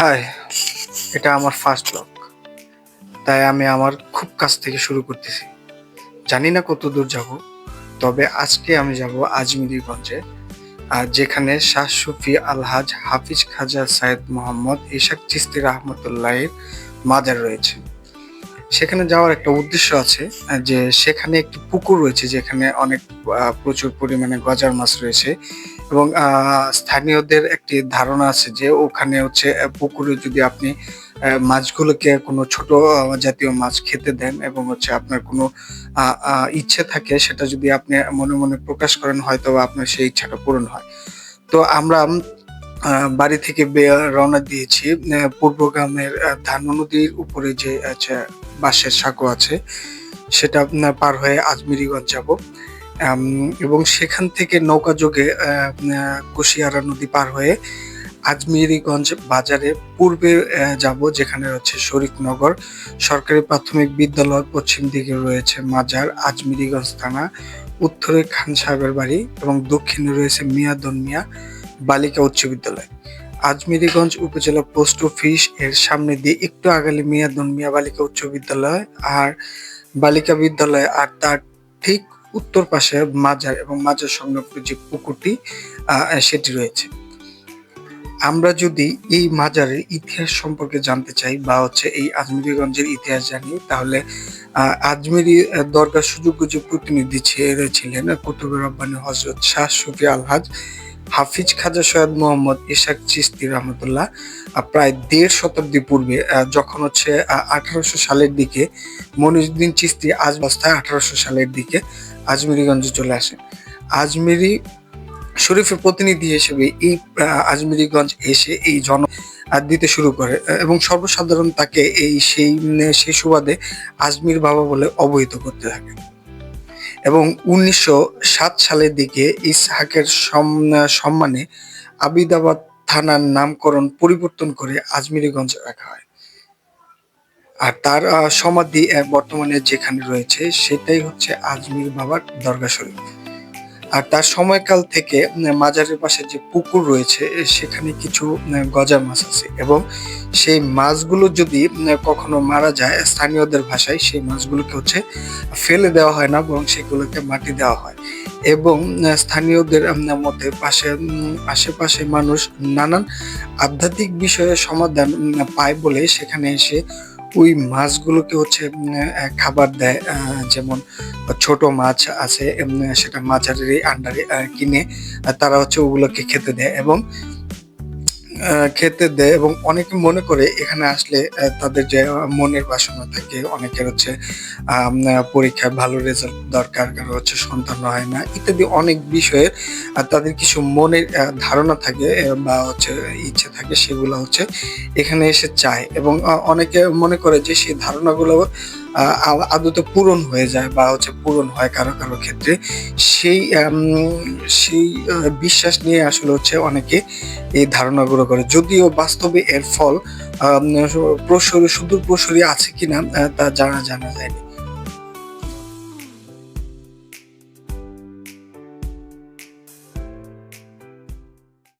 High, এটা আমার first blog তাই আমি আমার খুব কাছ থেকে শুরু করতেছি। জানি না কত দূর যাব, তবে আজকে আমি যাব আজমিরিগঞ্জে, আর যেখানে শাহ সুফি আলহাজ হাফিজ খাজা সাইদ মোহাম্মদ ইশাক চিস্তি রহমতুল্লাহের মাজার রয়েছে। সেখানে যাওয়ার একটা উদ্দেশ্য আছে, যে সেখানে একটি পুকুর রয়েছে, যেখানে অনেক প্রচুর পরিমাণে গজার মাছ রয়েছে। এবং স্থানীয়দের একটি ধারণা আছে যে ওখানে হচ্ছে পুকুরে যদি আপনি মাছগুলোকে কোনো ছোট জাতীয় মাছ খেতে দেন এবং হচ্ছে আপনার কোনো ইচ্ছে থাকে, সেটা যদি আপনি মনে মনে প্রকাশ করেন হয়তো আপনার সেই ইচ্ছাটা পূরণ হয়। তো আমরা বাড়ি থেকে রওনা দিয়েছি পূর্বগ্রামের ধানু নদীর উপরে যে আচ্ছা বাঁশের সাঁকো আছে, সেটা পার হয়ে আজমিরিগঞ্জ যাব। এবং সেখান থেকে নৌকা যোগে আহ, আহ, কুশিয়ারা নদী পার হয়ে আজমিরিগঞ্জ বাজারে পূর্বে যাব যেখানে হচ্ছে শরীফনগর। সরকারি প্রাথমিক বিদ্যালয় পশ্চিম দিকে রয়েছে মাজার আজমিরিগঞ্জ থানা। উত্তরে খান সাহেবের বাড়ি এবং দক্ষিণে রয়েছে মিয়াদন মিয়া বালিকা উচ্চ বিদ্যালয়। আজমিরিগঞ্জ উপজেলা পোস্ট অফিস এর সামনে দিয়ে একটু আগালে মিয়াদন মিয়া বালিকা উচ্চ বিদ্যালয় আর বালিকা বিদ্যালয় আর তার ঠিক উত্তর পাশে মাজার এবং মাজার সংলগ্ন যে পুকুরটি সেটি রয়েছে। আমরা যদি এই মাজারের ইতিহাস সম্পর্কে জানতে চাই বা হচ্ছে এই আজমিরিগঞ্জের ইতিহাস জানি, তাহলে আজমিরি দরগার সুযোগ্য যে প্রতিনিধি ছিলেন কুতুবের রব্বানি হজরত শাহ সুফি আলহাজ। হাফিজ খাজা সৈয়দ মোহাম্মদ ইশাক চিস্তি রহমতুল্লাহ প্রায় দেড় শতাব্দী পূর্বে যখন হচ্ছে আঠারোশো সালের দিকে মনিজুদ্দিন চিস্তি আজ অবস্থায় আঠারোশো সালের দিকে আজমিরিগঞ্জে চলে আসে। আজমিরি শরীফের প্রতিনিধি হিসেবে এই আজমিরিগঞ্জ এসে এই জন দিতে শুরু করে এবং সর্বসাধারণ তাকে এই সেই সেই সুবাদে আজমির বাবা বলে অবহিত করতে থাকে। এবং উনিশশো সাত সালের দিকে ইসহাকের সম- সম্মানে আবিদাবাদ থানার নামকরণ পরিবর্তন করে আজমিরিগঞ্জ রাখা হয়। আর তার সমাধি বর্তমানে যেখানে রয়েছে, সেটাই হচ্ছে আজমির বাবার দরগা শরীফ। আর তার সময়কাল থেকে মাজারের পাশে যে পুকুর রয়েছে সেখানে কিছু গজা মাছ আছে এবং সেই মাছগুলো যদি কখনো মারা যায় স্থানীয়দের ভাষায়, সেই মাছগুলোকে হচ্ছে ফেলে দেওয়া হয় না, বরং সেগুলোকে মাটি দেওয়া হয়। এবং স্থানীয়দের মধ্যে পাশে আশেপাশে মানুষ নানান আধ্যাত্মিক বিষয়ে সমাধান পায় বলে সেখানে এসে ওই মাছগুলোকে হচ্ছে খাবার দেয় যেমন ছোট মাছ আছে সেটা মাঝারি আন্ডারে কিনে তারা হচ্ছে ওগুলোকে খেতে দেয় এবং খেতে দেয় এবং অনেকে মনে করে এখানে আসলে তাদের যে মনের বাসনা থাকে, অনেকের হচ্ছে পরীক্ষায় ভালো রেজাল্ট দরকার, কারও হচ্ছে সন্তান হয় না, ইত্যাদি অনেক বিষয়ে তাদের কিছু মনের ধারণা থাকে বা হচ্ছে ইচ্ছে থাকে, সেগুলো হচ্ছে এখানে এসে চায় এবং অনেকে মনে করে যে সেই ধারণাগুলো আদতে পূরণ হয়ে যায় বা হচ্ছে পূরণ হয় কারও কারও ক্ষেত্রে। সেই সেই বিশ্বাস নিয়ে আসলে হচ্ছে অনেকে এই ধারণাগুলো করে। যদিও বাস্তবে এর ফল প্রসরী সুদূর প্রসরী আছে কিনা তা জানা জানা যায়নি।